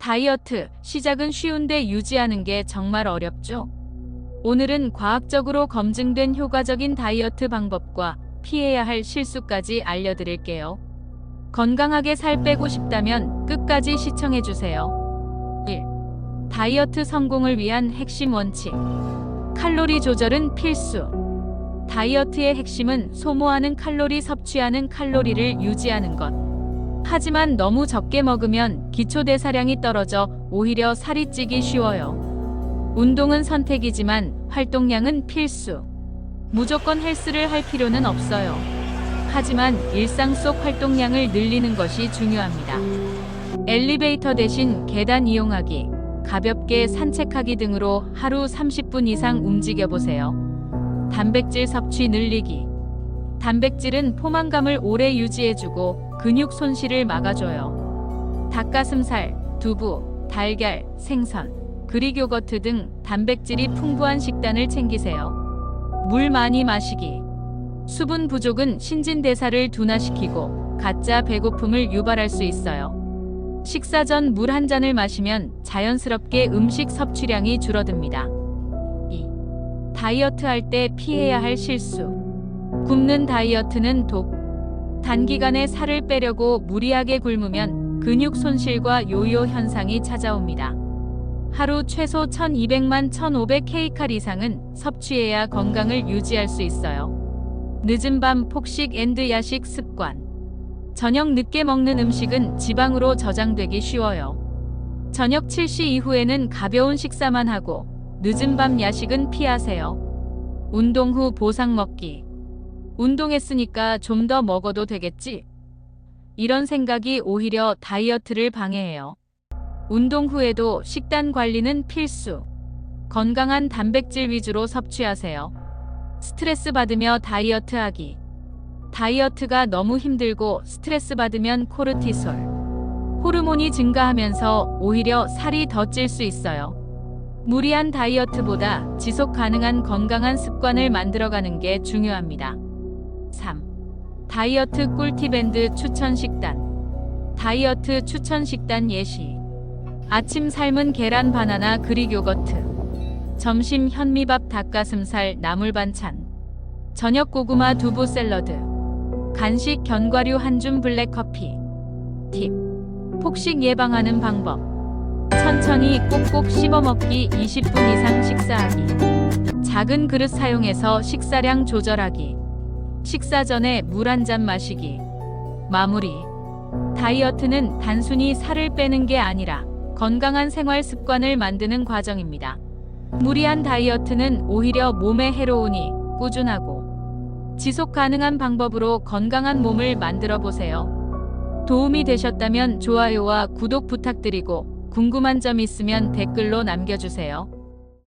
다이어트, 시작은 쉬운데 유지하는 게 정말 어렵죠? 오늘은 과학적으로 검증된 효과적인 다이어트 방법과 피해야 할 실수까지 알려드릴게요. 건강하게 살 빼고 싶다면 끝까지 시청해주세요. 1. 다이어트 성공을 위한 핵심 원칙. 칼로리 조절은 필수. 다이어트의 핵심은 소모하는 칼로리 섭취하는 칼로리를 유지하는 것. 하지만 너무 적게 먹으면 기초대사량이 떨어져 오히려 살이 찌기 쉬워요. 운동은 선택이지만 활동량은 필수. 무조건 헬스를 할 필요는 없어요. 하지만 일상 속 활동량을 늘리는 것이 중요합니다. 엘리베이터 대신 계단 이용하기, 가볍게 산책하기 등으로 하루 30분 이상 움직여 보세요. 단백질 섭취 늘리기. 단백질은 포만감을 오래 유지해주고 근육 손실을 막아줘요. 닭가슴살, 두부, 달걀, 생선, 그릭 요거트 등 단백질이 풍부한 식단을 챙기세요. 물 많이 마시기. 수분 부족은 신진대사를 둔화시키고 가짜 배고픔을 유발할 수 있어요. 식사 전 물 한 잔을 마시면 자연스럽게 음식 섭취량이 줄어듭니다. 2. 다이어트 할 때 피해야 할 실수. 굶는 다이어트는 독. 단기간에 살을 빼려고 무리하게 굶으면 근육 손실과 요요 현상이 찾아옵니다. 하루 최소 1200만 1500kcal 이상은 섭취해야 건강을 유지할 수 있어요. 늦은 밤 폭식 앤드 야식 습관. 저녁 늦게 먹는 음식은 지방으로 저장되기 쉬워요. 저녁 7시 이후에는 가벼운 식사만 하고 늦은 밤 야식은 피하세요. 운동 후 보상 먹기. 운동했으니까 좀 더 먹어도 되겠지? 이런 생각이 오히려 다이어트를 방해해요. 운동 후에도 식단 관리는 필수. 건강한 단백질 위주로 섭취하세요. 스트레스 받으며 다이어트 하기. 다이어트가 너무 힘들고 스트레스 받으면 코르티솔. 호르몬이 증가하면서 오히려 살이 더 찔 수 있어요. 무리한 다이어트보다 지속 가능한 건강한 습관을 만들어가는 게 중요합니다. 3. 다이어트 꿀팁 앤드 추천 식단. 다이어트 추천 식단 예시. 아침 삶은 계란 바나나 그릭 요거트. 점심 현미밥 닭가슴살 나물 반찬. 저녁 고구마 두부 샐러드. 간식 견과류 한 줌 블랙 커피. 팁. 폭식 예방하는 방법. 천천히 꼭꼭 씹어 먹기 20분 이상 식사하기. 작은 그릇 사용해서 식사량 조절하기. 식사 전에 물 한 잔 마시기. 마무리. 다이어트는 단순히 살을 빼는 게 아니라 건강한 생활 습관을 만드는 과정입니다. 무리한 다이어트는 오히려 몸에 해로우니 꾸준하고 지속 가능한 방법으로 건강한 몸을 만들어 보세요. 도움이 되셨다면 좋아요와 구독 부탁드리고 궁금한 점 있으면 댓글로 남겨주세요.